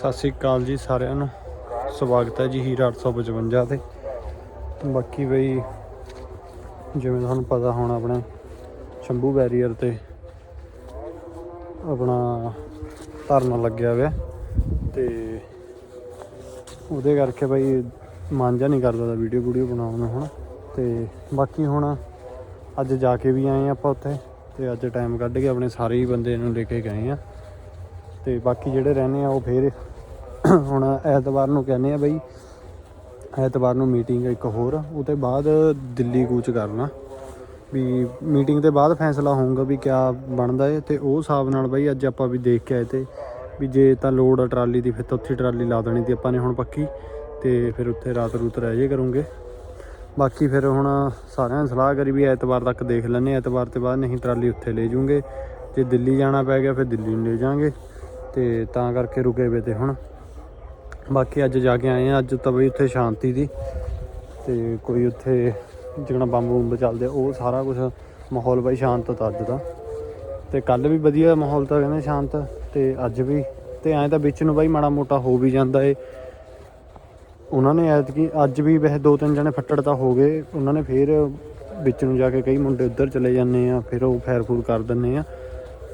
ਸਤਿ ਸ੍ਰੀ ਅਕਾਲ ਜੀ ਸਾਰਿਆਂ ਨੂੰ। ਸਵਾਗਤ ਹੈ ਜੀ ਹੀਰਾ 855 ਤੇ। ਬਾਕੀ ਬਈ, ਜਿਵੇਂ ਤੁਹਾਨੂੰ ਪਤਾ ਹੁਣ ਆਪਣੇ ਸ਼ੰਭੂ ਬੈਰੀਅਰ ਤੇ ਆਪਣਾ ਧਰਨਾ ਲੱਗਿਆ ਹੋਇਆ। ਤੇ ਉਹਦੇ ਕਰਕੇ ਬਈ ਮਨ ਜਿਹਾ ਨਹੀਂ ਕਰਦਾ ਦਾ ਵੀਡੀਓ ਵੀਡੀਓ ਬਣਾਉਣ ਨੂੰ ਹੁਣ। ਤੇ ਬਾਕੀ ਹੁਣ ਅੱਜ ਜਾ ਕੇ ਵੀ ਆਏ ਆਪਾਂ ਉੱਥੇ। ਤੇ ਅੱਜ ਟਾਈਮ ਕੱਢ ਕੇ ਆਪਣੇ ਸਾਰੇ ਹੀ ਬੰਦੇ ਨੂੰ ਲੈ ਕੇ ਗਏ ਆ ਤੇ ਬਾਕੀ ਜਿਹੜੇ ਰਹਿੰਦੇ ਆ ਉਹ ਫੇਰ ਹੁਣ ਐਤਵਾਰ ਨੂੰ ਕਹਿੰਦੇ ਆ ਬਈ ਐਤਵਾਰ ਨੂੰ ਮੀਟਿੰਗ ਇੱਕ ਹੋਰ ਉਹ ਤੋਂ ਬਾਅਦ ਦਿੱਲੀ ਕੂਚ ਕਰਨਾ। ਵੀ ਮੀਟਿੰਗ ਦੇ ਬਾਅਦ ਫੈਸਲਾ ਹੋਊਗਾ ਵੀ ਕਿਆ ਬਣਦਾ ਏ ਤੇ ਉਹ ਹਿਸਾਬ ਨਾਲ ਬਈ ਅੱਜ ਆਪਾਂ ਵੀ ਦੇਖ ਕੇ ਆਏ ਤੇ ਵੀ ਜੇ ਤਾਂ ਲੋਡ ਆ ਟਰਾਲੀ ਦੀ ਫਿਰ ਤਾਂ ਉੱਥੇ ਟਰਾਲੀ ਲਾ ਦੇਣੀ ਤੇ ਆਪਾਂ ਨੇ ਹੁਣ ਪੱਕੀ ਤੇ ਫਿਰ ਉੱਥੇ ਰਾਤ ਰੂਤ ਰਹਿ ਜੇ ਕਰੂੰਗੇ। ਬਾਕੀ ਫਿਰ ਹੁਣ ਸਾਰਿਆਂ ਨੇ ਸਲਾਹ ਕਰੀ ਵੀ ਐਤਵਾਰ ਤੱਕ ਦੇਖ ਲੈਂਦੇ ਹਾਂ, ਐਤਵਾਰ ਤੇ ਬਾਅਦ ਨਹੀਂ ਟਰਾਲੀ ਉੱਥੇ ਲੈ ਜੂਗੇ ਜੇ ਦਿੱਲੀ ਜਾਣਾ ਪੈ ਗਿਆ ਫਿਰ ਦਿੱਲੀ ਨੂੰ ਲੈ ਜਾਾਂਗੇ ਤੇ ਤਾਂ ਕਰਕੇ ਰੁਕੇ ਵੇ ਤੇ ਹੁਣ। ਬਾਕੀ ਅੱਜ ਜਾ ਕੇ ਆਏ ਆ, ਅੱਜ ਤਾਂ ਬਈ ਉੱਥੇ ਸ਼ਾਂਤੀ ਦੀ ਤੇ ਕੋਈ ਉੱਥੇ ਜਿਹੜਾ ਬੰਬ ਬੰਬ ਚੱਲਦੇ ਉਹ ਸਾਰਾ ਕੁਝ ਮਾਹੌਲ ਬਈ ਸ਼ਾਂਤ ਤਾਂ ਅੱਜ ਦਾ। ਤੇ ਕੱਲ ਵੀ ਵਧੀਆ ਮਾਹੌਲ ਤਾਂ ਕਹਿੰਦੇ ਸ਼ਾਂਤ, ਤੇ ਅੱਜ ਵੀ ਤੇ ਐਂ ਤਾਂ ਵਿੱਚ ਨੂੰ ਬਾਈ ਮਾੜਾ ਮੋਟਾ ਹੋ ਵੀ ਜਾਂਦਾ ਏ। ਉਹਨਾਂ ਨੇ ਐਤਕੀ ਅੱਜ ਵੀ ਵੈਸੇ ਦੋ ਤਿੰਨ ਜਣੇ ਫੱਟੜ ਤਾਂ ਹੋ ਗਏ, ਉਹਨਾਂ ਨੇ ਫੇਰ ਵਿੱਚ ਨੂੰ ਜਾ ਕੇ ਕਈ ਮੁੰਡੇ ਉੱਧਰ ਚਲੇ ਜਾਂਦੇ ਆ, ਫਿਰ ਉਹ ਫੈਰ ਫੂਰ ਕਰ ਦਿੰਦੇ ਆ।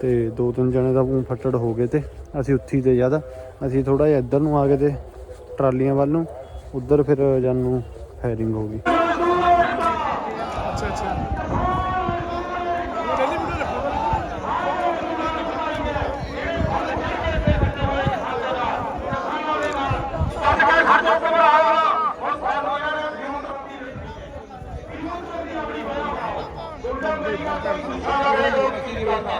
ਤੇ ਦੋ ਤਿੰਨ ਜਣੇ ਦਾ ਊਂ ਫੱਟੜ ਹੋ ਗਏ ਤੇ ਅਸੀਂ ਉੱਥੀ ਤੇ ਜ਼ਿਆਦਾ। ਅਸੀਂ ਥੋੜਾ ਜਿਹਾ ਇੱਧਰ ਨੂੰ ਆ ਗਏ ਤੇ ਟਰਾਲੀਆਂ ਵੱਲ ਨੂੰ। ਉੱਧਰ ਫਿਰ ਜਾਨੂੰ ਫਾਇਰਿੰਗ ਹੋ ਗਈ।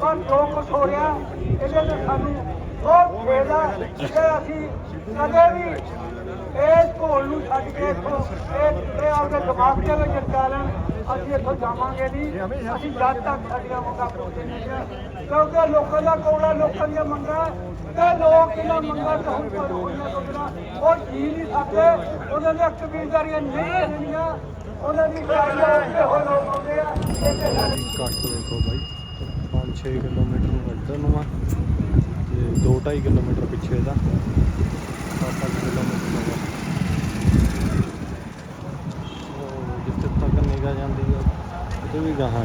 ਪਰ ਜੋ ਕੁਛ ਹੋ ਰਿਹਾ, ਇਹਦੇ ਤੇ ਸਾਨੂੰ ਬਹੁਤ ਫੇਦਾ ਕਿ ਅਸੀਂ ਕਦੇ ਵੀ ਇਸ ਘੋਲ ਨੂੰ ਛੱਡ ਕੇ ਇੱਥੋਂ, ਇਹ ਇਹ ਆਪਦੇ ਦਿਮਾਗ ਦੇ ਵਿੱਚ ਚੱਲਣ ਅਸੀਂ ਇੱਥੋਂ ਜਾਵਾਂਗੇ ਨਹੀਂ ਅਸੀਂ ਜਦ ਤੱਕ ਸਾਡੀਆਂ ਮੰਗਾਂ ਹੋਈਆਂ ਕਿਉਂਕਿ ਲੋਕਾਂ ਦਾ ਕੋਲਾ ਲੋਕਾਂ ਦੀਆਂ ਮੰਗਾਂ ਤੇ ਲੋਕ ਇਹਨਾਂ ਮੰਗਾਂ ਤੋਂ ਹੁਣ ਪਰ ਹੋਈਆਂ ਤੋਂ ਬਿਨਾਂ ਉਹ ਜੀ ਨਹੀਂ ਸਕਦੇ ਉਹਨਾਂ ਦੀਆਂ ਕਬੀਲਦਾਰੀਆਂ ਨਹੀਂ ਚੱਲਣੀਆਂ ਉਹਨਾਂ ਦੀ ਕਾਰਵਾਈ ਉੱਤੇ ਹੋਏ ਲੋਕ ਆਉਂਦੇ ਆ। ਕੱਟ ਦੇਖੋ ਬਾਈ 5-6 ਕਿਲੋਮੀਟਰ ਇੱਧਰ ਨੂੰ ਆ ਤੇ 2-2.5 ਕਿਲੋਮੀਟਰ ਪਿੱਛੇ ਦਾ 7-8 ਕਿਲੋਮੀਟਰ ਦਾ ਉਹ ਜਿੱਥੇ ਜਾਂਦੀ ਆ ਉਹਦੇ ਵੀ ਗਾਹਾਂ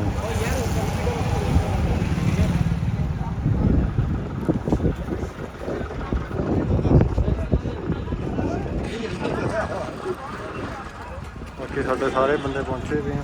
ਬਾਕੀ ਸਾਡੇ ਸਾਰੇ ਬੰਦੇ ਪਹੁੰਚੇ ਵੀ ਆ।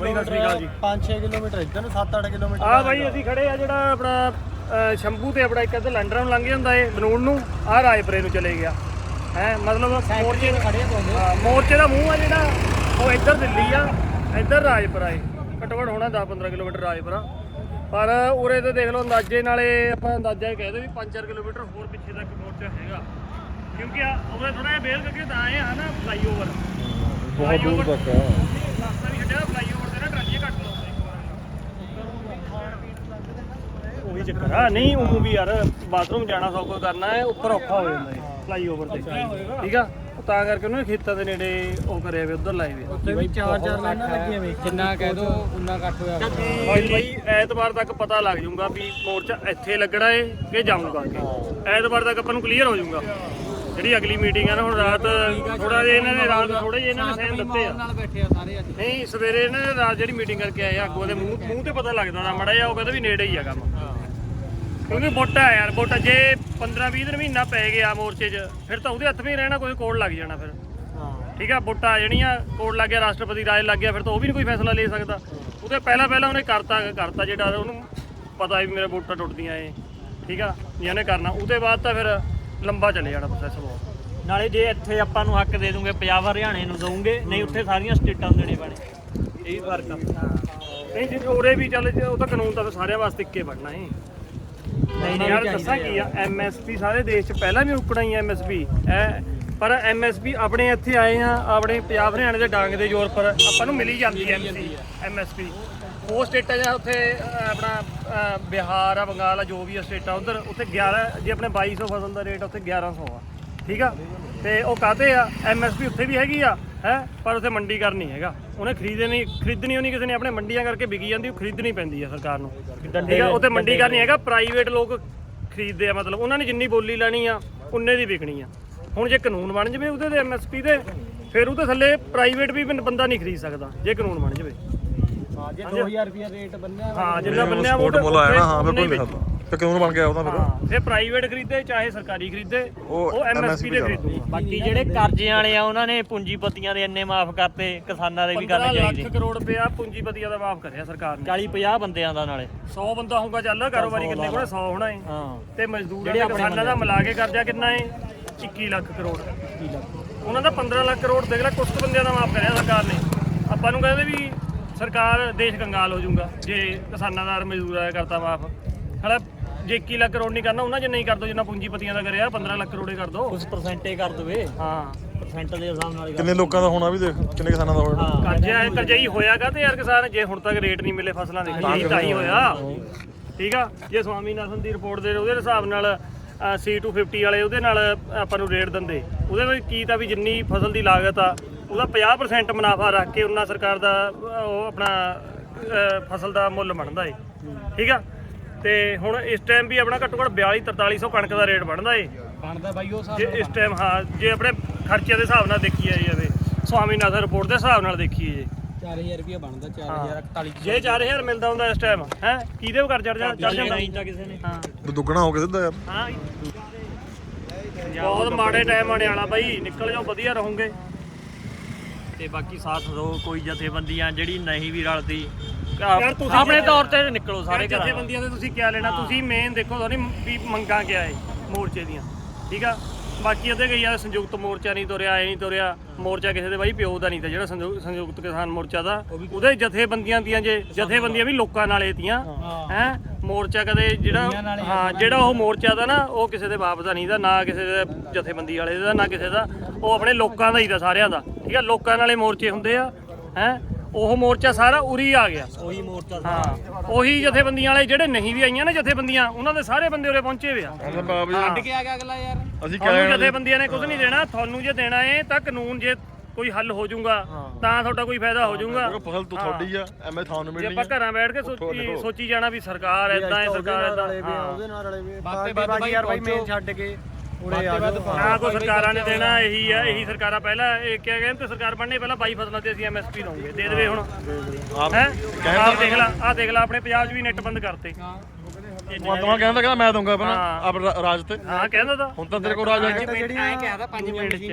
ਬਾਈ ਸਤਿ ਸ੍ਰੀ ਅਕਾਲ ਜੀ। 5-6 ਕਿਲੋਮੀਟਰ ਇੱਧਰ ਨੂੰ 7-8 ਕਿਲੋਮੀਟਰ ਆ ਬਾਈ ਅਸੀਂ ਖੜੇ ਆ ਜਿਹੜਾ ਆਪਣਾ ਅਹ, ਸ਼ੰਭੂ ਤੇ ਆਪਣਾ ਇੱਕ ਇੱਧਰ ਲੰਡਰਾਂ ਨੂੰ ਲੰਘ ਜਾਂਦਾ ਏ ਬਨੂੜ ਨੂੰ ਆ ਰਾਜਪੁਰੇ ਨੂੰ ਚਲੇ ਗਿਆ। ਹੈ ਮਤਲਬ ਮੋਰਚੇ ਖੜੇ ਹਾਂ, ਮੋਰਚੇ ਦਾ ਮੂੰਹ ਆ ਜਿਹੜਾ ਉਹ ਇੱਧਰ ਦਿੱਲੀ ਆ ਇੱਧਰ ਰਾਜਪੁਰਾ ਏ। ਘੱਟੋ ਘੱਟ ਹੋਣਾ 10-15 ਕਿਲੋਮੀਟਰ ਰਾਜਪੁਰਾ। ਪਰ ਉਰੇ ਤੇ ਦੇਖ ਲਓ ਅੰਦਾਜ਼ੇ ਨਾਲੇ ਆਪਾਂ ਅੰਦਾਜ਼ਾ ਹੀ ਕਹਿ ਦੇ ਵੀ 5-4 ਕਿਲੋਮੀਟਰ ਹੋਰ ਪਿੱਛੇ ਤੱਕ ਮੋਰਚਾ ਹੈਗਾ। ਕਿਉਂਕਿ ਆ ਉਰੇ ਥੋੜਾ ਜਿਹਾ ਬੇਲ ਕਰਕੇ ਤਾਂ ਆਏ ਆ ਨਾ ਫਲਾਈਓਵਰ ਬਹੁਤ ਦੂਰ ਤੱਕ ਰਸਤਾ ਵੀ ਛੱਡਿਆ ਫਲਾਈਓਵਰ ਤੇ ਨਾ ਟਰਾਲੀਆਂ ਕੱਟ ਲਾਉਂਦੇ ਉਹੀ ਚੱਕਰ ਆ। ਨਹੀਂ ਉਹ ਵੀ ਯਾਰ ਬਾਥਰੂਮ ਜਾਣਾ ਸੌ ਕੋਈ ਕਰਨਾ ਹੈ ਉੱਪਰ ਔਖਾ ਹੋ ਜਾਂਦਾ ਹੈ ਫਲਾਈਓਵਰ ਤੇ। ਠੀਕ ਆ? ਉਹ ਤਾਂ ਕਰਕੇ ਉਹਨੇ ਖੇਤਾਂ ਦੇ ਨੇੜੇ ਉਹ ਕਰਿਆ ਵੇ ਉਧਰ ਲਾਏ ਵੇ ਉੱਥੇ ਵੀ 4-4 ਲਾਈਨਾਂ ਲੱਗੀਆਂ ਵੇ ਜਿੰਨਾ ਕਹਿ ਦੋ ਉਨਾ ਕੱਟ ਹੋਇਆ ਬਾਈ ਐਤਵਾਰ ਤੱਕ ਪਤਾ ਲੱਗ ਜਾਊਗਾ ਵੀ ਮੋਰਚਾ ਇੱਥੇ ਲੱਗਣਾ ਏ ਕਿ ਜਾਊਗਾ ਅੱਗੇ। ਐਤਵਾਰ ਤੱਕ ਆਪਾਂ ਨੂੰ ਕਲੀਅਰ ਹੋ ਜਾਊਗਾ। ਜਿਹੜੀ ਅਗਲੀ ਮੀਟਿੰਗ ਆ ਨਾ ਹੁਣ ਰਾਤ ਥੋੜਾ ਜਿਹਾ ਇਹਨਾਂ ਨੇ ਰਾਤ ਥੋੜੇ ਜਿਹਾ ਇਹਨਾਂ ਨੇ ਸਹਿਮ ਦਿੱਤੇ ਆ। ਨਾਲ ਬੈਠੇ ਆ ਸਾਰੇ ਅੱਜ। ਨਹੀਂ ਸਵੇਰੇ ਇਹਨਾਂ ਨੇ ਰਾਤ ਜਿਹੜੀ ਮੀਟਿੰਗ ਕਰਕੇ ਆਏ ਆ ਅੱਗੋਂ ਦੇ ਮੂੰਹ ਮੂੰਹ ਤੇ ਪਤਾ ਲੱਗਦਾ ਨਾ ਮੜਾ ਜਾ ਉਹ ਕਹਿੰਦਾ ਵੀ ਨੇੜੇ ਹੀ ਆ ਕੰਮ। ਕਿਉਂਕਿ ਵੋਟਾਂ ਯਾਰ ਵੋਟਾਂ ਜੇ 15 20 ਦਿਨ ਮਹੀਨਾ ਪੈ ਗਿਆ ਮੋਰਚੇ 'ਚ ਫਿਰ ਤਾਂ ਉਹਦੇ ਹੱਥ ਵੀ ਰਹਿਣਾ ਕੋਈ ਕੋਡ ਲੱਗ ਜਾਣਾ ਫਿਰ। ਠੀਕ ਆ ਵੋਟਾਂ ਜਿਹੜੀਆਂ ਕੋਡ ਲੱਗ ਗਿਆ ਰਾਸ਼ਟਰਪਤੀ ਰਾਜ ਲੱਗ ਗਿਆ ਫਿਰ ਤਾਂ ਉਹ ਵੀ ਨਹੀਂ ਕੋਈ ਫੈਸਲਾ ਲੈ ਸਕਦਾ। ਉਹਦੇ ਪਹਿਲਾਂ ਪਹਿਲਾਂ ਉਹਨੇ ਕਰਤਾ ਕਰਤਾ ਜਿਹੜਾ ਉਹਨੂੰ ਪਤਾ ਵੀ ਮੇਰੇ ਵੋਟਾਂ ਟੁੱਟਦੀਆਂ ਏ ਠੀਕ ਆ ਜੇ ਉਹਨੇ ਕਰਨਾ। ਉਹਦੇ ਬਾਅਦ ਤਾਂ ਫਿਰ ਲੰਬਾ ਚੱਲੇ ਜਾਣਾ ਪ੍ਰੋਸੈਸ ਬਹੁਤ। ਨਾਲੇ ਜੇ ਇੱਥੇ ਆਪਾਂ ਨੂੰ ਹੱਕ ਦੇ ਦੂੰਗੇ ਪੰਜਾਬ ਹਰਿਆਣੇ ਨੂੰ ਦਊਂਗੇ ਨਹੀਂ ਉੱਥੇ ਸਾਰੀਆਂ ਸਟੇਟਾਂ ਦੇਣੇ ਪੈਣੇ। ਇਹ ਫ਼ਰਕ ਆ। ਨਹੀਂ ਜੇ ਉਰੇ ਵੀ ਚੱਲ ਜੇ ਉਹ ਤਾਂ ਕਾਨੂੰਨ ਤਾਂ ਫਿਰ ਸਾਰਿਆਂ ਵਾਸਤੇ ਇੱਕੇ ਬਣਨਾ ਏ। ਯਾਰ ਦੱਸਾਂ ਕੀ ਆ ਐਮਐਸਪੀ ਸਾਰੇ ਦੇਸ਼ 'ਚ ਪਹਿਲਾਂ ਵੀ ਉਕਣਾ ਹੀ ਐਮਐਸਪੀ ਐ, ਪਰ ਐਮਐਸਪੀ ਆਪਣੇ ਇੱਥੇ ਆਏ ਆ, ਆਪਣੇ ਪੰਜਾਬ ਹਰਿਆਣੇ ਦੇ ਡਾਂਗ ਦੇ ਜ਼ੋਰ ਪਰ ਆਪਾਂ ਨੂੰ ਮਿਲੀ ਜਾਂਦੀ ਐ ਐਮਐਸਪੀ ਉਹ ਸਟੇਟਾਂ ਜਾਂ ਉੱਥੇ ਆਪਣਾ ਬਿਹਾਰ ਆ, ਬੰਗਾਲ ਆ, ਜੋ ਵੀ ਆ ਸਟੇਟਾਂ, ਉਧਰ, ਉੱਥੇ 11 ਜੇ ਆਪਣੇ 2200 ਫਸਲ ਦਾ ਰੇਟ ਉੱਥੇ 1100 ਆ, ਠੀਕ ਆ? ਤੇ ਉਹ ਕਾਹਤੇ ਆ? ਐਮਐਸਪੀ ਉੱਥੇ ਵੀ ਹੈਗੀ ਆ, ਹੈ? ਪਰ ਉੱਥੇ ਮੰਡੀਕਰਨ ਨਹੀਂ ਹੈਗਾ। ਉਹਨੇ ਖਰੀਦੇ ਨਹੀਂ ਖਰੀਦਣੀ ਉਹ ਨਹੀਂ ਕਿਸੇ ਨੇ ਆਪਣੇ ਮੰਡੀਆਂ ਕਰਕੇ ਵਿਕੀ ਜਾਂਦੀ ਉਹ ਖਰੀਦਣੀ ਪੈਂਦੀ ਆ ਸਰਕਾਰ ਨੂੰ। ਠੀਕ ਆ ਉੱਥੇ ਮੰਡੀ ਕਰਨੀ ਹੈਗਾ ਪ੍ਰਾਈਵੇਟ ਲੋਕ ਖਰੀਦਦੇ ਆ ਮਤਲਬ ਉਹਨਾਂ ਨੇ ਜਿੰਨੀ ਬੋਲੀ ਲੈਣੀ ਆ ਉਨੇ ਦੀ ਵਿਕਣੀ ਆ। ਹੁਣ ਜੇ ਕਾਨੂੰਨ ਬਣ ਜਵੇ ਉਹਦੇ ਤੇ ਐਮਐਸਪੀ ਤੇ ਫਿਰ ਉਹਦੇ ਥੱਲੇ ਪ੍ਰਾਈਵੇਟ ਵੀ ਬੰਦਾ ਨਹੀਂ ਖਰੀਦ ਸਕਦਾ ਜੇ ਕਾਨੂੰਨ ਬਣ ਜਵੇ। ਹਾਂ ਜੇ 2000 ਰੁਪਏ ਰੇਟ ਬੰਨਿਆ ਹਾਂ ਜਿੰਨਾ ਬੰਨਿਆ ਸਪੋਰਟ ਮੁੱਲ ਆਇਆ ਨਾ ਹਾਂ ਨਹੀਂ ਸਕਦਾ ਤੇ ਕਾਨੂੰਨ ਬਣ ਗਿਆ ਉਹਦਾ ਫਿਰ। ਹਾਂ ਫਿਰ ਪ੍ਰਾਈਵੇਟ ਖਰੀਦੇ ਚਾਹੇ ਸਰਕਾਰੀ ਖਰੀਦੇ ਉਹ ਉਹ ਐਮਐਸਪੀ MSP ਖਰੀਦੂਗਾ ਬਾਕੀ ਜਿਹੜੇ ਕਰਜ਼ੇ ਵਾਲੇ ਆ ਉਹਨਾਂ ਨੇ ਪੂੰਜੀਪਤੀਆਂ ਦੇ ਇੰਨੇ ਮਾਫ ਕਰਤੇ ਕਿਸਾਨਾਂ ਦੇ ਵੀ 15 ਕਰਨੇ ਚਾਹੀਦੇ। ਲੱਖ ਕਰੋੜ ਰੁਪਇਆ ਪੂੰਜੀਪਤੀਆਂ ਦਾ ਮਾਫ ਕਰਿਆ ਸਰਕਾਰ ਨੇ। 40 50 ਬੰਦਿਆਂ ਦਾ ਨਾਲੇ। 100 ਬੰਦਾ ਹੋਊਗਾ ਚੱਲ ਕਾਰੋਬਾਰੀ ਕਿੰਨੇ ਕੋਲ? 100 ਹੋਣਾ ਏ। ਹਾਂ। ਤੇ ਮਜ਼ਦੂਰਾਂ ਦੇ ਕਿਸਾਨਾਂ ਦਾ ਮਿਲਾ ਕੇ ਕਰਜ਼ਾ ਕਿੰਨਾ ਏ? 21 ਲੱਖ ਕਰੋੜ। ਉਹਨਾਂ ਦਾ 15 ਲੱਖ ਕਰੋੜ ਦੇਖ ਲੈ ਕੁਝ ਬੰਦਿਆਂ ਦਾ ਮਾਫ ਕਰਿਆ ਸਰਕਾਰ ਨੇ। ਆਪਾਂ ਨੂੰ ਕਹਿੰਦੇ ਵੀ ਸਰਕਾਰ ਦੇਸ਼ ਕੰਗਾਲ ਹੋ ਜਾਊਗਾ ਜੇ ਕਿਸਾਨਾਂ ਦਾ ਮਜ਼ਦੂਰਾਂ ਦਾ ਕਰਤਾ ਮਾਫ। ਹਲਾ ਜੇ 21 ਲੱਖ ਕਰੋੜ ਨਹੀਂ ਕਰਨਾ ਉਹਨਾਂ ਜੇ ਨਹੀਂ ਕਰ ਦੋ ਜਿੰਨਾ ਪੂੰਜੀਪਤੀਆਂ ਦਾ ਕਰਿਆ 15 ਲੱਖ ਕਰੋੜੇ ਕਰ ਦੋ। ਉਸ ਪਰਸੈਂਟੇ ਕਰ ਦਵੇ। ਹਾਂ। ਪਰਸੈਂਟ ਦੇ ਹਿਸਾਬ ਨਾਲ ਹੀ ਕਰ ਕਿੰਨੇ ਲੋਕਾਂ ਦਾ ਹੋਣਾ ਵੀ ਦੇਖ ਕਿੰਨੇ ਕਿਸਾਨਾਂ ਦਾ ਹੋਣਾ? ਹਾਂ। ਕਰਜ਼ਾ ਕਰਜ਼ਾਈ ਹੋਇਆਗਾ ਤੇ ਯਾਰ ਕਿਸਾਨ ਜੇ ਹੁਣ ਤੱਕ ਰੇਟ ਨਹੀਂ ਮਿਲੇ ਫਸਲਾਂ ਦੇ ਖਰੀਦ ਤਾਂ ਹੀ ਹੋਇਆ। ਠੀਕ ਆ? ਜੇ ਸਵਾਮੀਨਾਥਨ ਦੀ ਰਿਪੋਰਟ ਦੇ ਉਹਦੇ ਹਿਸਾਬ ਨਾਲ C250 ਵਾਲੇ ਉਹਦੇ ਨਾਲ ਆਪਾਂ ਨੂੰ ਰੇਟ ਦਿੰਦੇ। ਉਹਦੇ ਵਿੱਚ ਕੀ ਤਾਂ ਵੀ ਜਿੰਨੀ ਫਸਲ ਦੀ ਲਾਗਤ ਆ ਉਹਦਾ 50% ਮੁਨਾਫਾ ਰੱਖ ਕੇ ਉਹਨਾਂ ਸਰਕਾਰ ਦਾ ਉਹ ਆਪਣਾ ਫਸਲ ਦਾ ਮੁੱਲ ਬਣਦਾ ਏ। ਠੀਕ ਆ? ਤੇ ਹੁਣ ਇਸ ਟਾਈਮ ਵੀ ਆਪਣਾ ਘੱਟੋ ਘੱਟ 42 4300 ਕਣਕ ਦਾ ਰੇਟ ਬਣਦਾ ਏ। ਬਣਦਾ ਬਾਈ ਉਹ ਜੇ ਇਸ ਟਾਈਮ ਹਾਂ ਜੇ ਆਪਣੇ ਖਰਚੇ ਦੇ ਹਿਸਾਬ ਨਾਲ ਦੇਖੀਏ ਜਾਵੇ ਸਵਾਮੀਨਾਥਨ ਰਿਪੋਰਟ ਦੇ ਹਿਸਾਬ ਨਾਲ ਦੇਖੀਏ ਜੇ। 4000 ਰੁਪਏ ਬਣਦਾ 4041 ਜੇ 4000 ਮਿਲਦਾ ਹੁੰਦਾ ਇਸ ਟਾਈਮ ਹੈ? ਕਿਹਦੇ ਕਰ ਚੜ ਜਾ ਚੜ ਜਾਂਦਾ? ਨਹੀਂ ਤਾਂ ਕਿਸੇ ਨੇ। ਹਾਂ। ਦੁੱਗਣਾ ਹੋ ਕੇ ਸਿੱਧਾ ਯਾਰ। ਹਾਂ ਬਹੁਤ ਮਾੜੇ ਟਾਈਮ ਆਣੇ ਵਾਲਾ ਬਾਈ ਨਿਕਲ ਜਾਓ ਵਧੀਆ ਰਹੋਗੇ। ਤੇ ਬਾਕੀ ਸਾਥ ਦੋ ਕੋਈ ਜਥੇਬੰਦੀਆਂ ਜਿਹੜੀ ਨਹੀਂ ਵੀ ਰਲਦੀ। ਯਾਰ ਤੁਸੀਂ ਆਪਣੇ ਤੌਰ ਤੇ ਨਿਕਲੋ ਸਾਰੇ ਘਰਾਂ ਜਥੇਬੰਦੀਆਂ ਦੇ ਤੁਸੀਂ ਕੀ ਲੈਣਾ? ਤੁਸੀਂ ਮੇਨ ਦੇਖੋ ਤੁਹਾਨੂੰ ਵੀ ਮੰਗਾਂ ਕਿਆ ਏ ਮੋਰਚੇ ਦੀਆਂ। ਠੀਕ ਆ? ਬਾਕੀ ਉਹਦੇ ਗਈ ਆ ਸੰਯੁਕਤ ਮੋਰਚਾ ਨਹੀਂ ਤੁਰਿਆ ਐ ਨਹੀਂ ਤੁਰਿਆ। ਮੋਰਚਾ ਕਿਸੇ ਦੇ ਬਾਈ ਪਿਓ ਦਾ ਨਹੀਂ ਤਾਂ ਜਿਹੜਾ ਸੰਯੁ- ਸੰਯੁਕਤ ਕਿਸਾਨ ਮੋਰਚਾ ਦਾ ਉਹਦੇ ਜਥੇਬੰਦੀਆਂ ਦੀਆਂ ਜੇ ਜਥੇਬੰਦੀਆਂ ਵੀ ਲੋਕਾਂ ਨਾਲੇ ਤੀਆਂ। ਹੈ। ਮੋਰਚਾ ਕਦੇ ਜਿਹੜਾ ਹਾਂ ਜਿਹੜਾ ਉਹ ਮੋਰਚਾ ਦਾ ਨਾ ਉਹ ਕਿਸੇ ਦੇ ਬਾਪ ਦਾ ਨਹੀਂ ਦਾ ਨਾ ਕਿਸੇ ਦੇ ਜਥੇਬੰਦੀ ਵਾਲੇ ਦਾ ਨਾ ਕਿਸੇ ਦਾ। ਉਹ ਆਪਣੇ ਲੋਕਾਂ ਦਾ ਹੀ ਦਾ ਸਾਰਿਆਂ ਦਾ। ਠੀਕ ਆ? ਲੋਕਾਂ ਨਾਲੇ ਮੋਰਚੇ ਹੁੰਦੇ ਆ। ਹੈ? ਉਹ ਮੋਰਚਾ ਸਾਰਾ ਉਰੀ ਆ ਗਿਆ। ਉਹੀ ਮੋਰਚਾ ਹਾਂ ਉਹੀ ਜਥੇਬੰਦੀਆਂ ਵਾਲੇ ਜਿਹੜੇ ਨਹੀਂ ਵੀ ਆਈਆਂ ਨਾ ਜਥੇਬੰਦੀਆਂ ਉਹਨਾਂ ਦੇ ਸਾਰੇ ਬੰਦੇ ਉਰੇ ਪਹੁੰਚੇ ਹੋਏ ਆ। ਕਹਿੰਦਾ ਬਾਬ ਜੀ ਕੇ ਆ ਗਿਆ ਅਗਲਾ ਯਾਰ। ਅਸੀਂ ਤੁਹਾਨੂੰ ਕਹਿ ਜਥੇਬੰਦੀਆਂ ਨੇ ਕੁਝ ਨਹੀਂ ਦੇਣਾ ਤੁਹਾਨੂੰ ਜੇ ਦੇਣਾ ਏ ਤਾਂ ਕਾਨੂੰਨ ਜੇ ਕੋਈ ਹੱਲ ਹੋ ਜਾਊਗਾ ਤਾਂ ਤੁਹਾਡਾ ਕੋਈ ਫਾਇਦਾ ਹੋ ਜਾਊਗਾ। ਫਸਲ ਤੋਂ ਤੁਹਾਡੀ ਆ ਐਵੇਂ ਤੁਹਾਨੂੰ ਜੇ ਮਿਲਣੀ ਆਪਾਂ ਘਰਾਂ ਬੈਠ ਕੇ ਸੋਚੀ ਸੋਚੀ ਜਾਣਾ ਵੀ ਸਰਕਾਰ ਐਦਾਂ ਹੈ ਸਰਕਾਰ ਐਦਾਂ ਉਹਦੇ ਨਾਲ ਰਲੇ ਵੀ ਬਾਕੀ ਬਾਕੀ ਯਾਰ ਬਾਈ ਮੇਨ ਛੱਡ ਕੇ। ਉਰੇ ਆ ਜਾਓ। ਨਾ ਕੋਈ ਸਰਕਾਰਾਂ ਨੇ ਦੇਣਾ ਇਹੀ ਆ ਇਹੀ ਸਰਕਾਰਾਂ ਪਹਿਲਾਂ ਇਹ ਕਿਹਾ ਕਹਿੰਦੇ ਸਰਕਾਰ ਬਣਨੇ ਪਹਿਲਾਂ 22 ਫਸਲਾਂ ਤੇ ਅਸੀਂ ਐਮਐਸਪੀ ਦਵਾਂਗੇ ਦੇ ਦੇਵੇ ਹੁਣ। ਆਪ ਹੈ? ਆਹ ਦੇਖ ਲੈ ਆਹ ਦੇਖ ਲੈ ਆਪਣੇ ਪੰਜਾਬ 'ਚ ਵੀ ਨੈਟ ਬੰਦ ਕਰਤੇ। ਮੈਂ ਤਾਂ ਕਹਿੰਦਾ ਕਹਿੰਦਾ ਮੈਂ ਦਊਂਗਾ। ਆਪ ਰਾਜ ਤੇ। ਹਾਂ ਕਹਿੰਦਾ ਤਾਂ। ਹੁਣ ਤਾਂ ਤੇਰੇ ਕੋਲ ਰਾਜ ਆ ਗਿਆ ਐਂ ਕਿਹਾ 5 ਮਿੰਟ ਚ।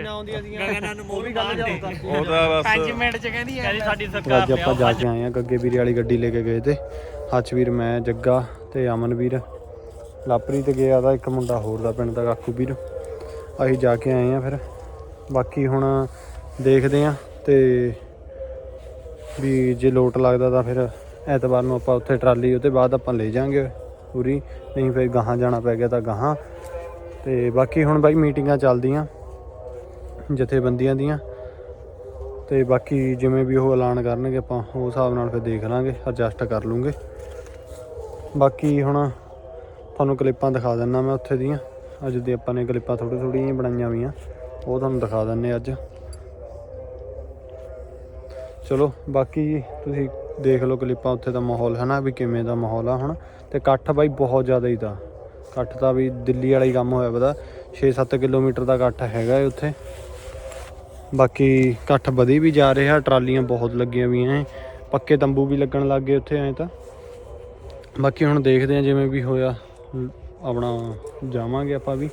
ਗਗਨਾਂ ਨੂੰ ਮੂਵੀ ਗੱਲ ਜਾਊਗਾ ਉਹ ਤਾਂ। ਬਸ 5 ਮਿੰਟ ਚ ਕਹਿੰਦੀ ਕਹਿੰਦੀ ਸਾਡੀ ਤੇ ਸਰਕਾਰ ਅੱਜ ਆਪਾਂ ਜਾ ਕੇ ਆਏ ਆ ਗੱਗੇ ਵੀਰੇ ਵਾਲੀ ਗੱਡੀ ਲੈ ਕੇ ਗਏ ਤੇ। ਹੱਚਵੀਰ ਮੈਂ ਜੱਗਾ ਤੇ ਅਮਨਵੀਰ। ਲਾਪਰੀ 'ਤੇ ਗਿਆ ਦਾ ਇੱਕ ਮੁੰਡਾ ਹੋਰ ਦਾ ਪਿੰਡ ਦਾ ਕਾਕੂ ਵੀਰ। ਅਸੀਂ ਜਾ ਕੇ ਆਏ ਆ ਫਿਰ। ਬਾਕੀ ਹੁਣ ਦੇਖਦੇ ਆ ਤੇ ਵੀ ਜੇ ਲੋਟ ਲੱਗਦਾ ਤਾਂ ਫਿਰ ਐਤਵਾਰ ਨੂੰ ਆਪਾਂ ਉੱਥੇ ਟਰਾਲੀ ਉਹਦੇ ਬਾਅਦ ਆਪਾਂ ਲੈ ਜਾਾਂਗੇ ਪੂਰੀ। ਨਹੀਂ ਫਿਰ ਗਾਹਾਂ ਜਾਣਾ ਪੈ ਗਿਆ ਤਾਂ ਗਾਹਾਂ। ਤੇ ਬਾਕੀ ਹੁਣ ਬਾਈ ਮੀਟਿੰਗਾਂ ਚੱਲਦੀਆਂ ਜਥੇਬੰਦੀਆਂ ਦੀਆਂ। ਤੇ ਬਾਕੀ ਜਿਵੇਂ ਵੀ ਉਹ ਐਲਾਨ ਕਰਨਗੇ ਆਪਾਂ ਉਸ ਹਿਸਾਬ ਨਾਲ ਫਿਰ ਦੇਖ ਲਾਂਗੇ ਐਡਜਸਟ ਕਰ ਲੂੰਗੇ। ਬਾਕੀ ਹੁਣ ਤੁਹਾਨੂੰ ਕਲਿੱਪਾਂ ਦਿਖਾ ਦਿੰਨਾ ਮੈਂ ਉੱਥੇ ਦੀਆਂ। ਅੱਜ ਦੀ ਆਪਾਂ ਨੇ ਕਲਿੱਪਾਂ ਥੋੜੀ ਥੋੜੀਆਂ ਹੀ ਬਣਾਈਆਂ ਵੀਆਂ। ਉਹ ਤੁਹਾਨੂੰ ਦਿਖਾ ਦਿੰਨੇ ਅੱਜ। ਚਲੋ, ਬਾਕੀ ਤੁਸੀਂ ਦੇਖ ਲਓ ਕਲਿੱਪਾਂ ਉੱਥੇ ਦਾ ਮਾਹੌਲ ਹੈ ਨਾ ਵੀ ਕਿਵੇਂ ਦਾ ਮਾਹੌਲ ਆ ਹੁਣ। ਤੇ ਇਕੱਠ ਬਾਈ ਬਹੁਤ ਜ਼ਿਆਦਾ ਹੀ ਤਾਂ ਇਕੱਠ ਤਾਂ ਵੀ ਦਿੱਲੀ ਵਾਲਾ ਹੀ ਕੰਮ ਹੋਇਆ ਪਤਾ 6-7 ਕਿਲੋਮੀਟਰ ਦਾ ਇਕੱਠ ਹੈਗਾ ਏ ਉੱਥੇ। ਬਾਕੀ ਇਕੱਠ ਵਧੀ ਵੀ ਜਾ ਰਿਹਾ, ਟਰਾਲੀਆਂ ਬਹੁਤ ਲੱਗੀਆਂ ਵੀਆਂ ਐ। ਪੱਕੇ ਤੰਬੂ ਵੀ ਲੱਗਣ ਲੱਗ ਗਏ ਉੱਥੇ ਐ ਤਾਂ। ਬਾਕੀ ਹੁਣ ਦੇਖਦੇ ਆ ਜਿਵੇਂ ਵੀ ਹੋਇਆ। ਆਪਣਾ ਜਾਵਾਂਗੇ ਆਪਾਂ ਵੀ।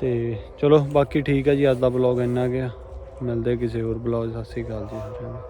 ਤੇ ਚਲੋ ਬਾਕੀ ਠੀਕ ਹੈ ਜੀ, ਅੱਜ ਦਾ ਬਲੌਗ ਇੰਨਾ ਗਿਆ ਮਿਲਦੇ ਕਿਸੇ ਹੋਰ ਬਲੌਗ ਸਤਿ ਸ਼੍ਰੀ ਅਕਾਲ ਜੀ ਸਾਰਿਆਂ ਨੂੰ।